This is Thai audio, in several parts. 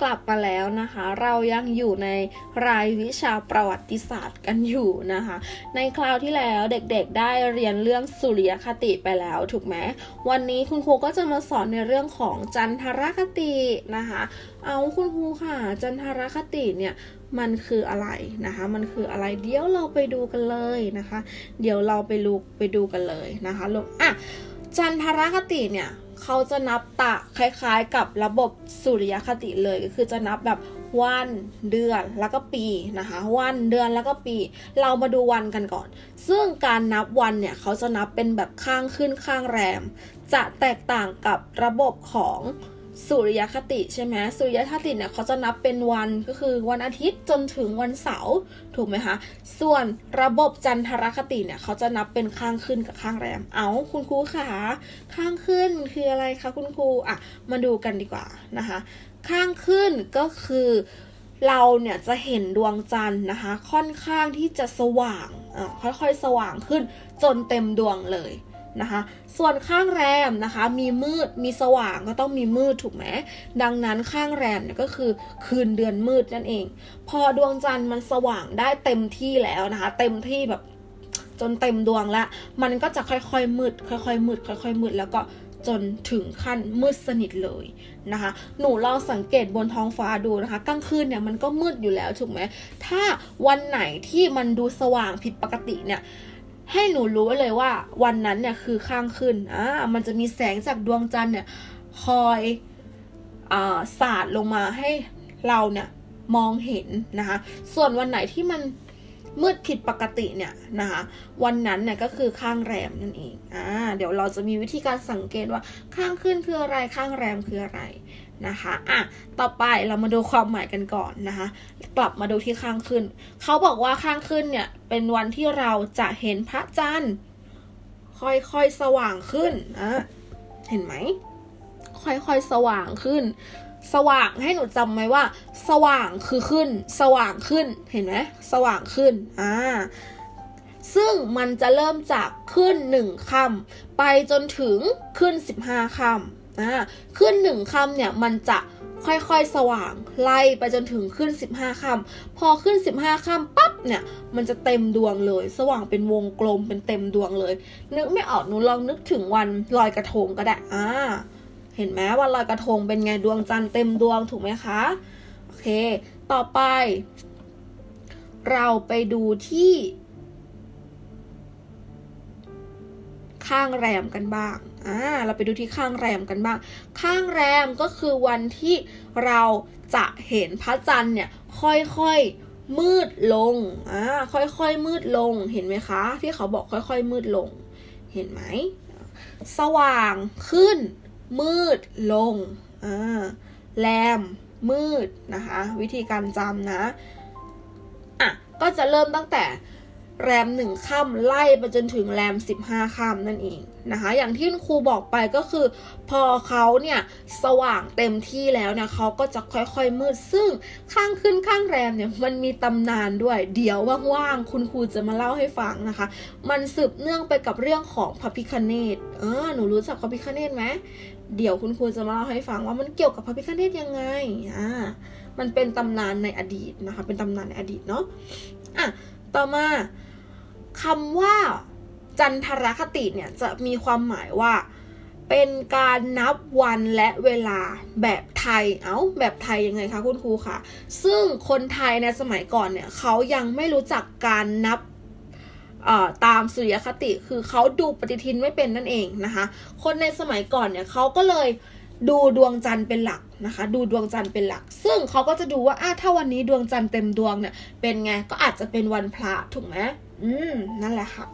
กลับมาแล้วนะคะ เรายังอยู่ในรายวิชาประวัติศาสตร์กันอยู่นะคะ ในคราวที่แล้วเด็กๆได้เรียนเรื่องสุริยคติไปแล้วถูกไหมวันนี้คุณครูก็จะมาสอนในเรื่องของจันทรคตินะคะ เอาคุณครูค่ะ จันทรคติเนี่ยมันคืออะไรนะคะ มันคืออะไร เดี๋ยวเราไปดูกันเลยนะคะ เดี๋ยวเราไปลุกไปดูกันเลยนะคะลูกอะจันทรคติเนี่ย เขาจะนับตะคล้ายๆ กับระบบสุริยคติเลยก็คือจะนับแบบวันเดือนแล้วก็ปีนะคะวันเดือนแล้วก็ปี เรามาดูวันกันก่อน ซึ่งการนับวันเนี่ยเขาจะนับเป็นแบบข้างขึ้นข้างแรม จะแตกต่างกับระบบของ สุริยคติใช่ไหมสุริยคติเนี่ยเขาจะนับเป็นวันก็คือวันอาทิตย์จนถึงวันเสาร์ถูกไหมคะ ส่วนระบบจันทรคติเนี่ยเขาจะนับเป็นข้างขึ้นกับข้างแรม เอาคุณครูขาข้างขึ้นมันคืออะไรคะคุณครูอะมาดูกันดีกว่านะคะ ข้างขึ้นก็คือเราเนี่ยจะเห็นดวงจันทร์นะคะ ค่อนข้างที่จะสว่างอ่าค่อยๆสว่างขึ้นจนเต็มดวงเลย นะคะ ส่วนข้างแรมนะคะ มีมืดมีสว่างก็ต้องมีมืดถูกไหมดังนั้นข้างแรมเนี่ยก็คือคืนเดือนมืดนั่นเอง พอดวงจันทร์มันสว่างได้เต็มที่แล้วนะคะ เต็มที่แบบจนเต็มดวงล้วมันก็จะค่อยๆมืด ค่อยๆมืด ค่อยๆมืดแล้วก็จนถึงขั้นมืดสนิทเลยนะคะ หนูลองสังเกตบนท้องฟ้าดูนะคะ กลางคืนเนี่ยมันก็มืดอยู่แล้วถูกไหม ถ้าวันไหนที่มันดูสว่างผิดปกติเนี่ย ให้หนูรู้เลยว่าวันนั้นเนี่ยคือข้างขึ้นอ่ามันจะมีแสงจากดวงจันทร์เนี่ยคอยอ่าสาดลงมาให้เราเนี่ยมองเห็นนะคะ ส่วนวันไหนที่มันมืดผิดปกติเนี่ยนะคะวันนั้นเนี่ยก็คือข้างแรมนั่นเองอ่าเดี๋ยวเราจะมีวิธีการสังเกตว่าข้างขึ้นคืออะไรข้างแรมคืออะไร นะคะอะต่อไปเรามาดูความหมายกันก่อนนะคะ กลับมาดูที่ข้างขึ้น เขาบอกว่าข้างขึ้นเนี่ยเป็นวันที่เราจะเห็นพระจันทร์ ค่อยๆสว่างขึ้นอะเห็นไหม ค่อยๆสว่างขึ้น สว่างให้หนูจำไหมว่า สว่างคือขึ้น สว่างขึ้นเห็นไหมสว่างขึ้นอ่าซึ่งมันจะเริ่มจากขึ้นหนึ่งคำไปจนถึงขึ้นสิบห้าคำ อ่าขึ้นหนึ่งคำเนี่ยมันจะค่อยๆ สว่างไล่ไปจนถึงขึ้น 15ค่ำพอขึ้น 15ค่ำปั๊บเนี่ย มันจะเต็มดวงเลย สว่างเป็นวงกลมเป็นเต็มดวงเลย นึกไม่ออกหนูลองนึกถึงวันลอยกระทงก็ได้อ่าเห็นไหมวันลอยกระทงเป็นไงดวงจันทร์เต็มดวงถูกไหมคะโอเค ต่อไป เราไปดูที่ ข้างแรมกันบ้าง อ่าเราไปดูที่ข้างแรมกันบ้าง ข้างแรมก็คือวันที่เราจะเห็นพระจันทร์เนี่ยค่อยๆมืดลงอ่าค่อยๆมืดลงเห็นไหมคะ ที่เขาบอกค่อยๆมืดลง เห็นไหมสว่างขึ้น มืดลงอ่าแรมมืดนะคะ วิธีการจำนะอะก็จะเริ่มตั้งแต่ แรมหนึ่งค่ำไล่ไปจนถึงแรมสิบห้าค่ำนั่นเองนะคะอย่างที่ครูบอกไปก็คือ พอเขาเนี่ยสว่างเต็มที่แล้วเนี่ยเขาก็จะค่อยๆมืด ซึ่งข้างขึ้นข้างแรมเนี่ยมันมีตำนานด้วย เดี๋ยวว่างๆคุณครูจะมาเล่าให้ฟังนะคะ มันสืบเนื่องไปกับเรื่องของพระพิคเนตเออหนูรู้จักพระพิคเนตไหมเดี๋ยวคุณครูจะมาเล่าให้ฟังว่ามันเกี่ยวกับพระพิคเนตยังไงอ่ามันเป็นตำนานในอดีตนะคะเป็นตำนานในอดีตเนาะอะ ต่อมาคำว่าจันทรคติเนี่ยจะมีความหมายว่า เป็นการนับวันและเวลาแบบไทย เอา้า แบบไทยยังไงคะคุณครูคะซึ่งคนไทยในสมัยก่อนเนี่ยเขายังไม่รู้จักการนับตามสุริยคติคือเขาดูปฏิทินไม่เป็นนั่นเองนะคะ คนในสมัยก่อนเนี่ยเขาก็เลย ดูดวงจันทร์เป็นหลักนะคะ ดูดวงจันทร์เป็นหลัก ซึ่งเขาก็จะดูว่าอะถ้าวันนี้ดวงจันทร์เต็มดวงเนี่ยเป็นไงก็อาจจะเป็นวันพระถูกไหมอืมนั่นแหละค่ะ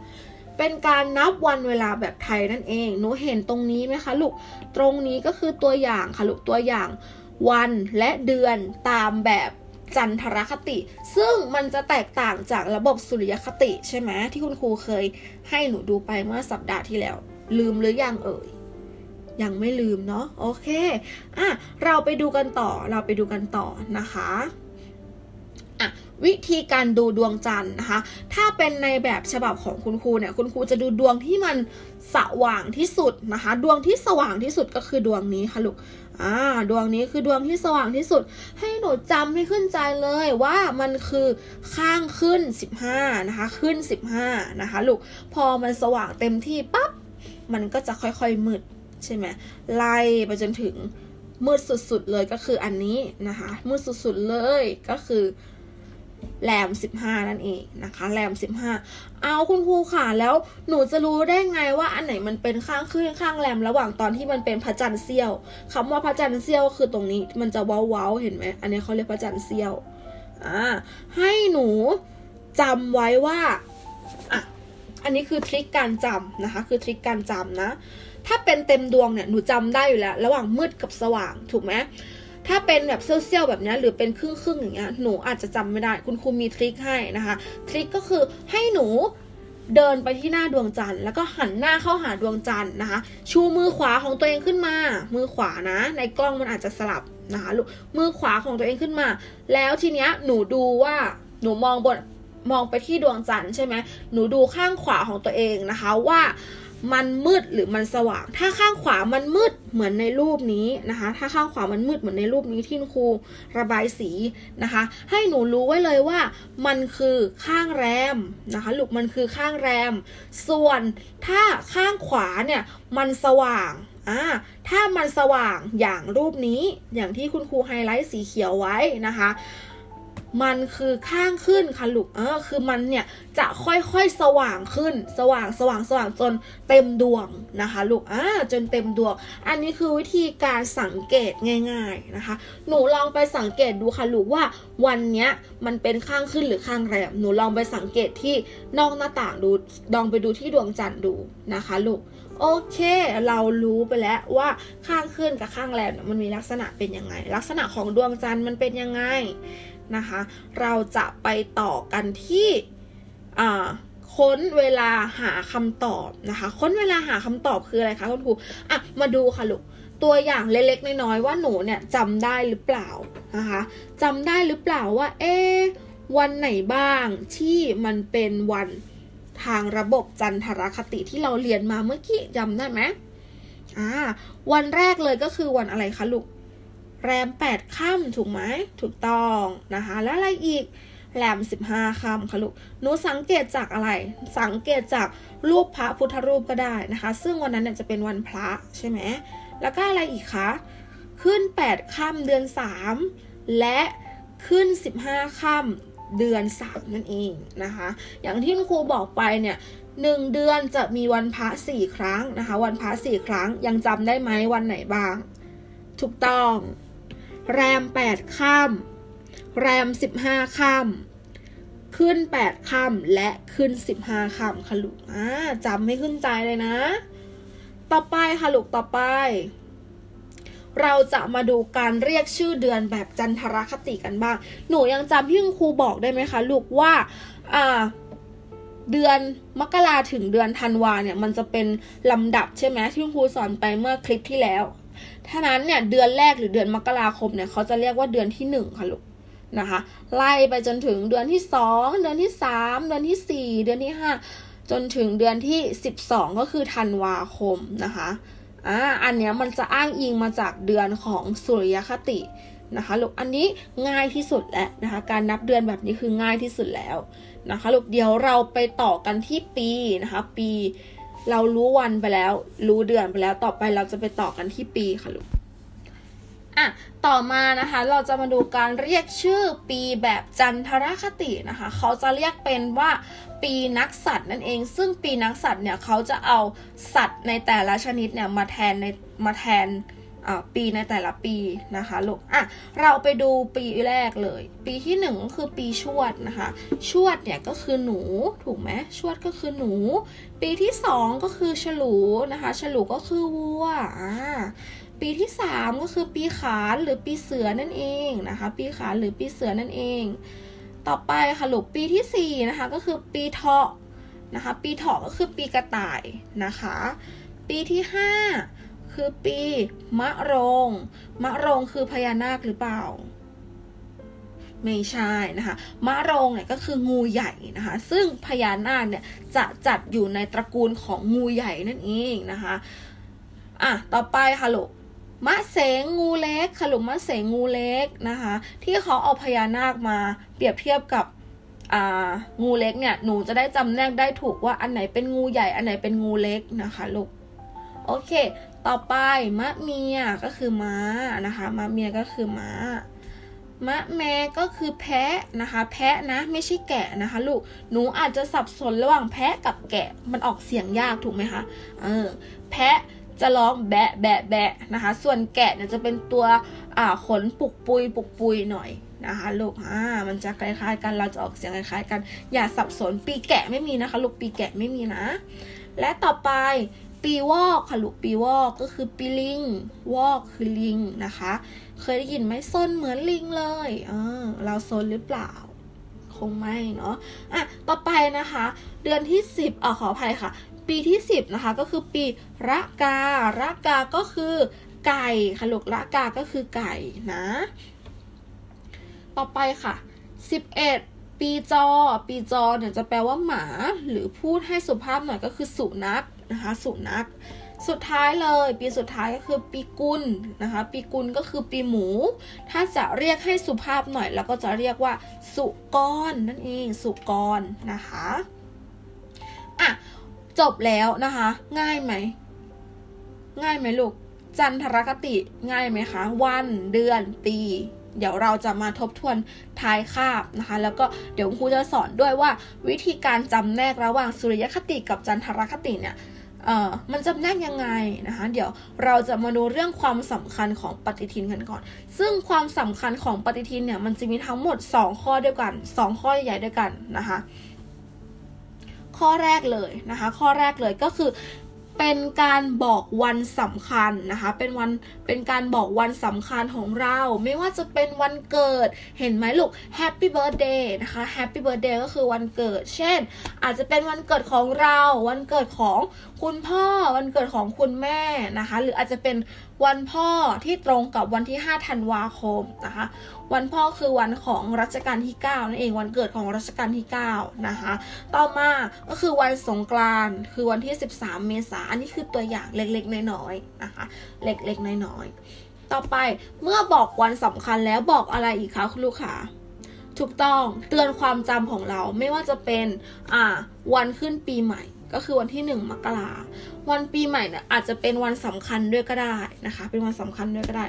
เป็นการนับวันเวลาแบบไทยนั่นเองหนูเห็นตรงนี้ไหมคะลูกตรงนี้ก็คือตัวอย่างค่ะลูกตัวอย่างวันและเดือนตามแบบจันทรคติ ซึ่งมันจะแตกต่างจากระบบสุริยคติใช่ไหมที่คุณครูเคยให้หนูดูไปเมื่อสัปดาห์ที่แล้ว ลืมหรือยังเอ่ย ยังไม่ลืมเนาะโอเคอะเราไปดูกันต่อเราไปดูกันต่อนะคะอะวิธีการดูดวงจันทร์นะคะ ถ้าเป็นในแบบฉบับของคุณครูเนี่ยคุณครูจะดูดวงที่มันสว่างที่สุดนะคะ ดวงที่สว่างที่สุดก็คือดวงนี้ค่ะลูกอ่าดวงนี้คือดวงที่สว่างที่สุด ให้หนูจำให้ขึ้นใจเลยว่ามันคือข้างขึ้น 15นะคะ ขึ้น 15นะคะลูกพอมันสว่างเต็มที่ปั๊บมันก็จะค่อยๆมืด ใช่ไหมไล่ไปจนถึงมืดสุดๆเลยก็คืออันนี้นะคะ มืดสุดๆเลยก็คือแรม15นั่นเองนะคะแรม15เอาคุณครูค่ะแล้วหนูจะรู้ได้ไงว่าอันไหนมันเป็นข้างขึ้นข้างแรมระหว่างตอนที่มันเป็นพระจันทร์เสี้ยวคำว่าพระจันทร์เสี้ยวคือตรงนี้มันจะว้าๆเห็นไหมอันนี้เขาเรียกพระจันทร์เสี้ยวอ่าให้หนูจำไว้ว่าอะอันนี้คือทริคการจำนะคะ คือทริคการจำนะ ถ้าเป็นเต็มดวงเนี่ยหนูจำได้อยู่แล้ว ระหว่างมืดกับสว่างถูกไหมถ้าเป็นแบบเซี่ยวๆแบบนี้หรือเป็นครึ่งๆอย่างเงี้ยหนูอาจจะจำไม่ได้ คุณครูมีทริคให้นะคะทริคก็คือให้หนูเดินไปที่หน้าดวงจันทร์แล้วก็หันหน้าเข้าหาดวงจันทร์นะคะ ชูมือขวาของตัวเองขึ้นมา มือขวานะ ในกล้องมันอาจจะสลับนะคะลูกมือขวาของตัวเองขึ้นมา แล้วทีเนี้ยหนูดูว่าหนูมองบนมองไปที่ดวงจันทร์ใช่ไหมหนูดูข้างขวาของตัวเองนะคะว่า มันมืดหรือมันสว่าง ถ้าข้างขวามันมืดเหมือนในรูปนี้นะคะ ถ้าข้างขวามันมืดเหมือนในรูปนี้ที่ครูระบายสีนะคะ ให้หนูรู้ไว้เลยว่า มันคือข้างแรมนะคะลูกมันคือข้างแรม ส่วนถ้าข้างขวาเนี่ยมันสว่างอ่าถ้ามันสว่างอย่างรูปนี้อย่างที่คุณครูไฮไลท์สีเขียวไว้นะคะ มันคือข้างขึ้นค่ะลูกเออคือมันเนี่ยจะค่อยๆสว่างขึ้น สว่างสว่างสว่างจนเต็มดวงนะคะลูกอ่าจนเต็มดวง อันนี้คือวิธีการสังเกตง่ายๆนะคะ หนูลองไปสังเกตดูค่ะลูกว่าวันเนี้ยมันเป็นข้างขึ้นหรือข้างแรมหนูลองไปสังเกตที่นอกหน้าต่างดูลองไปดูที่ดวงจันทร์ดูนะคะลูกโอเค เรารู้ไปแล้วว่าข้างขึ้นกับข้างแรมมันมีลักษณะเป็นยังไง ลักษณะของดวงจันทร์มันเป็นยังไง นะคะ เราจะไปต่อกันที่ค้นเวลาหาคำตอบนะคะ ค้นเวลาหาคำตอบคืออะไรคะคุณครูอะมาดูค่ะลูกตัวอย่างเล็กๆน้อยๆว่าหนูเนี่ยจำได้หรือเปล่านะคะจำได้หรือเปล่าว่า เอ๊วันไหนบ้างที่มันเป็นวันทางระบบจันทรคติที่เราเรียนมาเมื่อกี้จำได้ไหมอ่าวันแรกเลยก็คือวันอะไรคะลูก แรมแปดค่ำถูกไหมถูกต้องนะคะ แล้วอะไรอีกแรมสิบห้าค่ำค่ะลูกหนูสังเกตจากอะไร สังเกตจากรูปพระพุทธรูปก็ได้นะคะ ซึ่งวันนั้นเนี่ยจะเป็นวันพระใช่ไหมแล้วก็อะไรอีกคะขึ้นแปดค่ำเดือนสามและขึ้นสิบห้าค่ำเดือนสามนั่นเองนะคะ อย่างที่ครูบอกไปเนี่ยหนึ่งเดือนจะมีวันพระสี่ครั้งนะคะ วันพระสี่ครั้งยังจำได้ไหมวันไหนบ้าง ถูกต้อง แรมแปดค่ำแรมสิบห้าค่ำขึ้นแปดค่ำและขึ้นสิบห้าค่ำค่ะลูกอ่าจำไม่ขึ้นใจเลยนะ ต่อไปค่ะลูกต่อไป เราจะมาดูการเรียกชื่อเดือนแบบจันทรคติกันบ้าง หนูยังจำที่ครูบอกได้ไหมคะลูกว่า อ่าเดือนมกราถึงเดือนธันวาเนี่ยมันจะเป็นลำดับใช่ไหมที่ครูสอนไปเมื่อคลิปที่แล้ว ท่านั้นเนี่ยเดือนแรกหรือเดือนมกราคมเนี่ยเขาจะเรียกว่าเดือนที่หนึ่งค่ะลูกนะคะ ไล่ไปจนถึงเดือนที่สองเดือนที่สามเดือนที่สี่เดือนที่ห้าจนถึงเดือนที่สิบสองก็คือธันวาคมนะคะอ่าอันเนี้ยมันจะอ้างอิงมาจากเดือนของสุริยคตินะคะลูกอันนี้ง่ายที่สุดแล้วนะคะ การนับเดือนแบบนี้คือง่ายที่สุดแล้วนะคะลูกเดี๋ยวเราไปต่อกันที่ปีนะคะ ปี เรารู้วันไปแล้ว รู้เดือนไปแล้ว ต่อไปเราจะไปต่อกันที่ปีค่ะลูกอะต่อมานะคะ เราจะมาดูการเรียกชื่อปีแบบจันทรคตินะคะ เขาจะเรียกเป็นว่าปีนักสัตว์นั่นเอง ซึ่งปีนักสัตว์เนี่ยเขาจะเอาสัตว์ในแต่ละชนิดเนี่ยมาแทนในมาแทน ปีในแต่ละปีนะคะลูกอะเราไปดูปีแรกเลย ปีที่หนึ่งก็คือปีชวดนะคะ ชวดเนี่ยก็คือหนูถูกไหมชวดก็คือหนู ปีที่สองก็คือฉลูนะคะ ฉลูก็คือวัวอ่าปีที่สามก็คือปีขานหรือปีเสือนั่นเองนะคะ ปีขานหรือปีเสือนั่นเอง ต่อไปค่ะลูกปีที่สี่นะคะก็คือปีเถาะนะคะ ปีเถาะก็คือปีกระต่ายนะคะ ปีที่ห้า คือปีมะโรง มะโรงคือพญานาคหรือเปล่า ไม่ใช่นะคะ มะโรงเนี่ยก็คืองูใหญ่นะคะ ซึ่งพญานาคเนี่ยจะจัดอยู่ในตระกูลของงูใหญ่นั่นเองนะคะ อะ ต่อไปค่ะลูกมะเสงงูเล็กค่ะลูกมะเสงงูเล็กนะคะ ที่เขาเอาพญานาคมาเปรียบเทียบกับอ่างูเล็กเนี่ยหนูจะได้จำแนกได้ถูกว่าอันไหนเป็นงูใหญ่อันไหนเป็นงูเล็กนะคะลูกโอเค ต่อไปมะเมียก็คือม้านะคะมะเมียก็คือม้ามะแม่ก็คือแพะนะคะ แพะนะไม่ใช่แกะนะคะ ลูกหนูอาจจะสับสนระหว่างแพะกับแกะมันออกเสียงยากถูกไหมคะเออแพะจะร้องแบะแบะแบะนะคะ ส่วนแกะเนี่ยจะเป็นตัวอ่าขนปุกปุยปุกปุยหน่อยนะคะลูกอ่ามันจะคล้ายๆกันเราจะออกเสียงคล้ายๆกัน อย่าสับสนปีแกะไม่มีนะคะ ลูกปีแกะไม่มีนะ และต่อไป ปีวอกค่ะลูกปีวอกก็คือปีลิงวอกคือลิงนะคะ เคยได้ยินไหมซนเหมือนลิงเลยเออเราซนหรือเปล่า คงไม่เนาะอะต่อไปนะคะ เดือนที่ 10อะขออภัยค่ะ ปีที่ 10นะคะก็คือปีระการะกาก็คือไก่ค่ะลูกระกาก็คือไก่นะ ต่อไปค่ะ 11 ปีจอ ปีจอเนี่ยจะแปลว่าหมา หรือพูดให้สุภาพหน่อยก็คือสุนัขนะคะสุนัข สุดท้ายเลย ปีสุดท้ายก็คือปีกุลนะคะ ปีกุลก็คือปีหมู ถ้าจะเรียกให้สุภาพหน่อยเราก็จะเรียกว่า สุกรนั่นเองสุกรนะคะอะจบแล้วนะคะ ง่ายไหมง่ายไหมลูกจันทรคติง่ายไหมคะ วันเดือนปี เดี๋ยวเราจะมาทบทวนท้ายคาบนะคะ แล้วก็เดี๋ยวครูจะสอนด้วยว่า วิธีการจำแนกระหว่างสุริยคติกับจันทรคติเนี่ยเอ่อมันจำแนกยังไงนะคะ เดี๋ยวเราจะมาดูเรื่องความสำคัญของปฏิทินกันก่อน ซึ่งความสำคัญของปฏิทินเนี่ยมันจะมีทั้งหมด 2 ข้อด้วยกัน 2 ข้อใหญ่ด้วยกันนะคะ ข้อแรกเลยนะคะ ข้อแรกเลยก็คือ เป็นการบอกวันสำคัญนะคะ เป็นวัน เป็นการบอกวันสำคัญของเรา ไม่ว่าจะเป็นวันเกิด เห็นไหมลูก Happy Birthday นะคะ Happy Birthday ก็คือวันเกิด เช่น อาจจะเป็นวันเกิดของเรา วันเกิดของคุณพ่อ วันเกิดของคุณแม่นะคะ หรืออาจจะเป็นวันพ่อที่ตรงกับวันที่ 5 ธันวาคมนะคะ วันพ่อคือวันของรัชกาลที่ 9 นั่นเอง วันเกิดของรัชกาลที่ 9 นะคะ ต่อมา ก็คือวันสงกรานต์ คือวันที่ 13 เมษายนอันนี้คือตัวอย่างเล็กๆ น้อยๆนะคะ เล็กๆ น้อยๆ ต่อไปเมื่อบอกวันสำคัญแล้วบอกอะไรอีกคะคุณลูกค้าถูกต้องเตือนความจำของเราไม่ว่าจะเป็นอ่าวันขึ้นปีใหม่ก็คือวันที่1มกราวันปีใหม่เนี่ยอาจจะเป็นวันสำคัญด้วยก็ได้นะคะ เป็นวันสำคัญด้วยก็ได้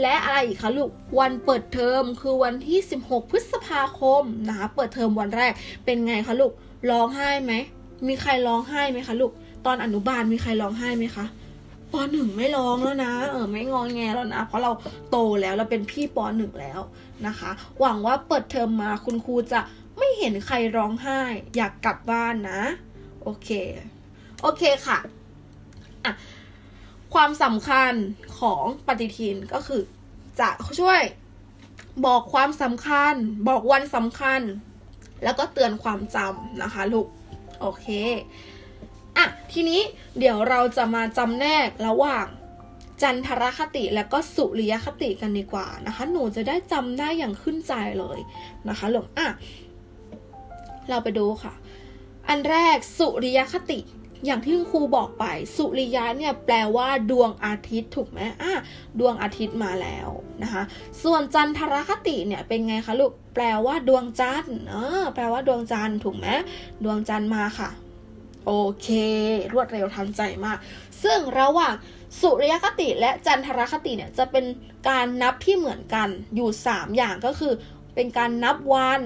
และอะไรอีกคะลูก วันเปิดเทอมคือวันที่ 16 พฤษภาคมนะคะ เปิดเทอมวันแรกเป็นไงคะลูก ร้องไห้ไหม มีใครร้องไห้ไหมคะลูก ตอนอนุบาลมีใครร้องไห้ไหมคะปหนึ่งไม่ร้องแล้วนะ เออไม่งองแงแล้วนะ เพราะเราโตแล้วเราเป็นพี่ปหนึ่งแล้วนะคะ หวังว่าเปิดเทอมมาคุณครูจะไม่เห็นใครร้องไห้ อยากกลับบ้านนะ โอเค โอเคค่ะอะ ความสำคัญของปฏิทินก็คือ จะช่วยบอกความสำคัญ บอกวันสำคัญ แล้วก็เตือนความจำนะคะ ลูก โอเค อะทีนี้เดี๋ยวเราจะมาจำแนกระหว่างจันทรคติและก็สุริยคติกันดีกว่านะคะ หนูจะได้จำได้อย่างขึ้นใจเลยนะคะหลูกอะเราไปดูค่ะ อันแรกสุริยคติอย่างที่คุณครูบอกไป สุริยะเนี่ยแปลว่าดวงอาทิตย์ถูกไหมอะดวงอาทิตย์มาแล้วนะคะ ส่วนจันทรคติเนี่ยเป็นไงคะลูกแปลว่าดวงจันทร์เออแปลว่าดวงจันทร์ถูกไหมดวงจันทร์มาค่ะ โอเค รวดเร็วทันใจมาก ซึ่งระหว่างสุริยคติและจันทรคติเนี่ยจะเป็นการนับที่เหมือนกันอยู่ 3 อย่างก็คือ เป็นการนับวัน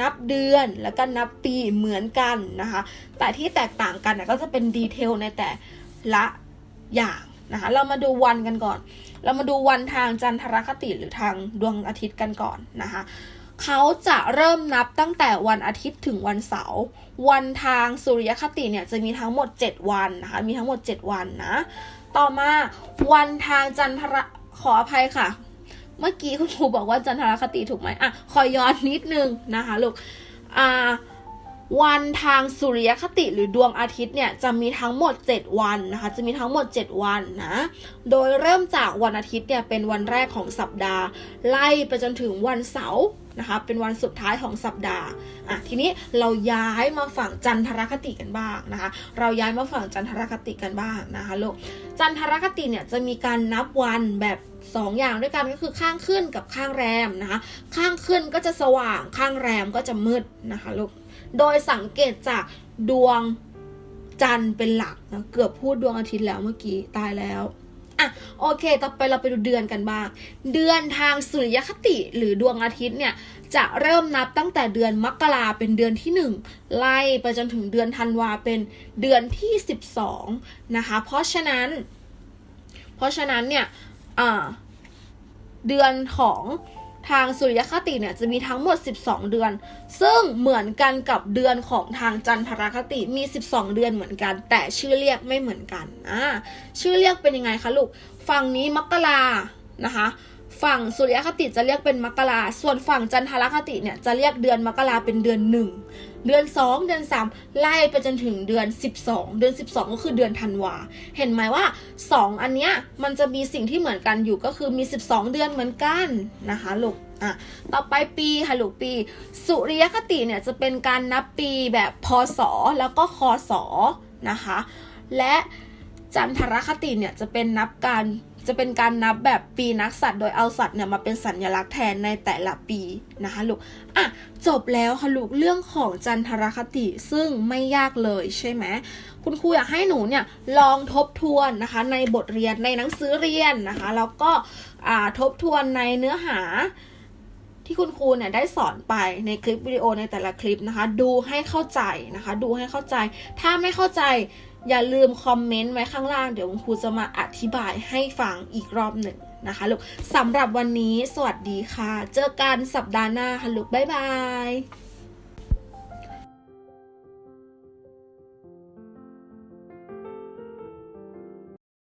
นับเดือนแล้วก็นับปีเหมือนกันนะคะ แต่ที่แตกต่างกันนะก็จะเป็นดีเทลในแต่ละอย่างนะคะ เรามาดูวันกันก่อน เรามาดูวันทางจันทรคติหรือทางดวงอาทิตย์กันก่อนนะคะ เขาจะเริ่มนับตั้งแต่วันอาทิตย์ถึงวันเสาร์ วันทางสุริยคติเนี่ยจะมีทั้งหมด 7 วันนะคะ มีทั้งหมด 7 วันนะ ต่อมาวันทางจันทรขออภัยค่ะ เมื่อกี้คุณครูบอกว่าจันทรคติถูกไหมอะ ขอย้อนนิดนึงนะคะลูก อ่า วันทางสุริยคติหรือดวงอาทิตย์เนี่ยจะมีทั้งหมด 7 วันนะคะจะมีทั้งหมด 7 วันนะโดยเริ่มจากวันอาทิตย์เนี่ยเป็นวันแรกของสัปดาห์ ไล่ไปจนถึงวันเสาร์นะคะเป็นวันสุดท้ายของสัปดาห์อะทีนี้เราย้ายมาฝั่งจันทรคติกันบ้างนะคะ เราย้ายมาฝั่งจันทรคติกันบ้างนะคะลูกจันทรคติเนี่ยจะมีการนับวันแบบสองอย่างด้วยกันก็คือข้างขึ้นกับข้างแรมนะคะข้างขึ้นก็จะสว่างข้างแรมก็จะมืดนะคะลูก โดยสังเกตจากดวงจันทร์เป็นหลักนะเกือบพูดดวงอาทิตย์แล้วเมื่อกี้ตายแล้วอะโอเค ต่อไปเราไปดูเดือนกันบ้าง เดือนทางสุริยคติหรือดวงอาทิตย์เนี่ยจะเริ่มนับตั้งแต่เดือนมกราเป็นเดือนที่ 1 ไล่ไปจนถึงเดือนธันวาเป็นเดือนที่ 12นะคะ เพราะฉะนั้น เพราะฉะนั้นเนี่ยเดือนของ ทางสุริยคติเนี่ยจะมีทั้งหมด 12 เดือน ซึ่งเหมือนกันกับเดือนของทางจันทรคติมี 12 เดือนเหมือนกัน แต่ชื่อเรียกไม่เหมือนกันอ่าชื่อเรียกเป็นยังไงคะลูกฝั่งนี้มกรานะคะ ฝั่งสุริยคติจะเรียกเป็นมกราส่วนฝั่งจันทรคติเนี่ยจะเรียกเดือนมกราเป็นเดือนหนึ่งเดือน 2 เดือน 3 ไล่ไปจนถึงเดือน 12 เดือน 12 ก็คือเดือนธันวา เห็นไหมว่า 2 อันเนี้ยมันจะมีสิ่งที่เหมือนกันอยู่ก็คือมี 12 เดือนเหมือนกันนะคะลูกอะต่อไปปีค่ะลูกปี สุริยคติเนี่ยจะเป็นการนับปีแบบพศแล้วก็คศนะคะ และจันทรคติเนี่ยจะเป็นนับการ จะเป็นการนับแบบปีนักสัตว์โดยเอาสัตว์เนี่ยมาเป็นสัญลักษณ์แทนในแต่ละปีนะคะลูกอะจบแล้วค่ะลูกเรื่องของจันทรคติซึ่งไม่ยากเลยใช่ไหมคุณครูอยากให้หนูเนี่ยลองทบทวนนะคะในบทเรียนในหนังสือเรียนนะคะแล้วก็ทบทวนในเนื้อหาที่คุณครูเนี่ยได้สอนไปในคลิปวิดีโอในแต่ละคลิปนะคะ ดูให้เข้าใจนะคะ ดูให้เข้าใจ ถ้าไม่เข้าใจ อย่าลืมคอมเมนต์ไว้ข้างล่าง เดี๋ยวคุณครูจะมาอธิบายให้ฟังอีกรอบหนึ่งนะคะลูกสำหรับวันนี้สวัสดีค่ะ เจอกันสัปดาห์หน้าค่ะลูกบ๊ายบาย